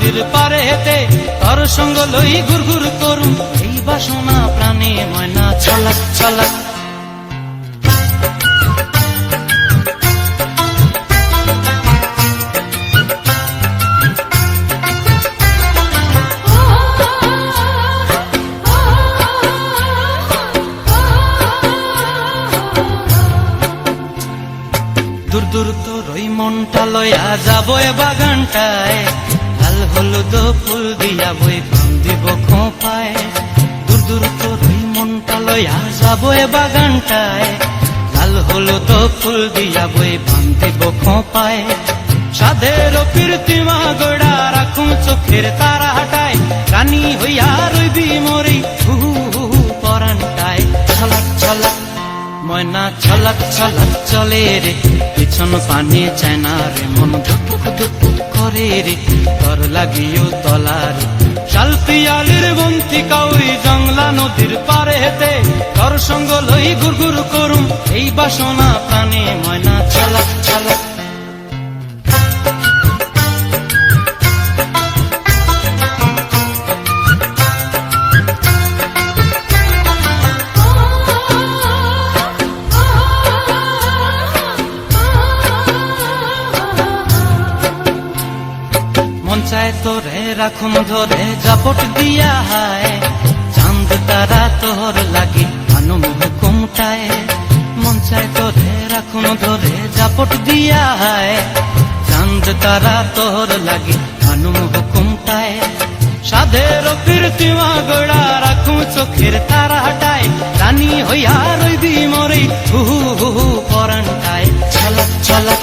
নদীর পারে হেতে তর সঙ্গ লই ঘুর ঘুর করুম এই বাসনা প্রাণে ময়না ছালাক ছালাক। দূর দূর তোর ওই মনটা লয়া যাব বাগানটায়। হলুদ ফুল দিয়া বই পাম দিব খোঁপায়। দূর দূর তোর ওই মনটা লয়া যাব এ বাগানটায়। লাল হলুদ ফুল দিয়া বই পাম দিব খোঁপায়। সাধের কীর্তিমা গোড়া রাখুন চোখের তারা হাটায় রানী হইয়া রইবি মরি, হু হু পরানটায়। ছলাক ছলাক, ময়না, ছলাক ছলাক, চলে রে। পিছন পানে চায় না রে মন ধুপুক ধুপুক করে রে তর লাগিও তলা রে শাল পিয়ালির বন্তি কাউরি জংলা নদীর পারে হেতে তর সঙ্গ লই গুর গুর করুম, এই বাসনা প্রাণে ময়না ছলাক ছলাক চায় তোরে রাখুন ধরে জাপট দিয়া হায়। চাঁদ, তারা তোর লাগি আনুম হুকুমটায়। মন চায় তোরে রাখুন ধরে জাপট দিয়া হায়। চাঁদ, তারা তোর লাগি আনুম হুকুমটায়। সাধের কীর্তিমা গোড়া রাখুন চোখের তারা হাটায় রানী হইয়া রইবি মরে হু হু হু, পরানটায়। ছলাক ছলাক।